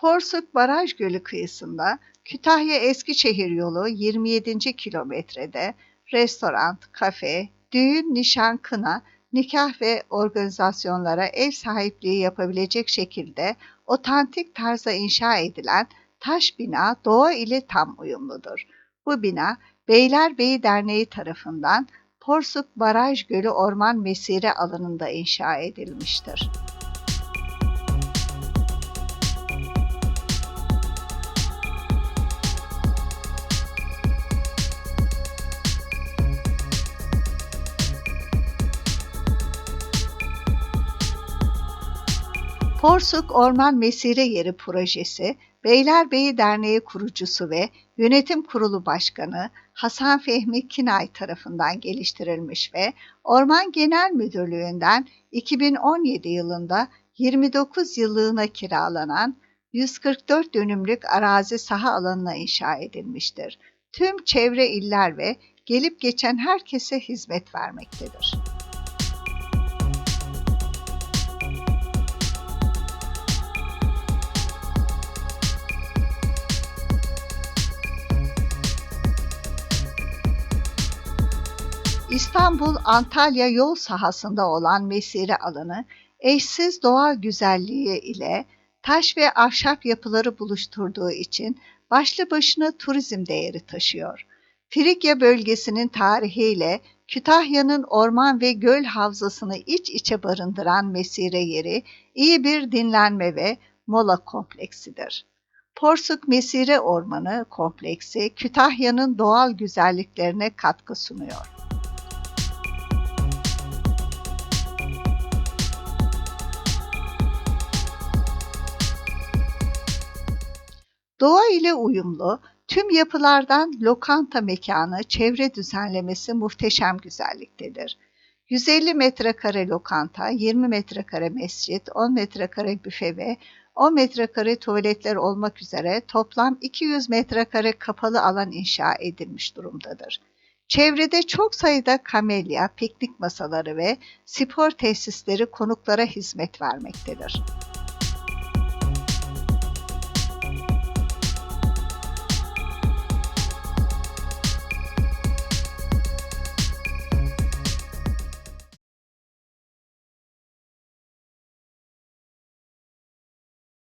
Porsuk Baraj Gölü kıyısında Kütahya Eskişehir yolu 27. kilometrede restoran, kafe, düğün, nişan, kına, nikah ve organizasyonlara ev sahipliği yapabilecek şekilde otantik tarzda inşa edilen taş bina doğa ile tam uyumludur. Bu bina Beylerbeyi Derneği tarafından Porsuk Baraj Gölü Orman Mesire alanında inşa edilmiştir. Porsuk Orman Mesire Yeri projesi, Beylerbeyi Derneği kurucusu ve yönetim kurulu başkanı Hasan Fehmi Kinay tarafından geliştirilmiş ve Orman Genel Müdürlüğü'nden 2017 yılında 29 yıllığına kiralanan 144 dönümlük arazi saha alanına inşa edilmiştir. Tüm çevre iller ve gelip geçen herkese hizmet vermektedir. İstanbul-Antalya yol sahasında olan mesire alanı, eşsiz doğa güzelliği ile taş ve ahşap yapıları buluşturduğu için başlı başına turizm değeri taşıyor. Frikya bölgesinin tarihiyle Kütahya'nın orman ve göl havzasını iç içe barındıran mesire yeri iyi bir dinlenme ve mola kompleksidir. Porsuk Mesire Ormanı kompleksi Kütahya'nın doğal güzelliklerine katkı sunuyor. Doğa ile uyumlu, tüm yapılardan lokanta mekanı, çevre düzenlemesi muhteşem güzelliktedir. 150 metrekare lokanta, 20 metrekare mescit, 10 metrekare büfe ve 10 metrekare tuvaletler olmak üzere toplam 200 metrekare kapalı alan inşa edilmiş durumdadır. Çevrede çok sayıda kamelya, piknik masaları ve spor tesisleri konuklara hizmet vermektedir.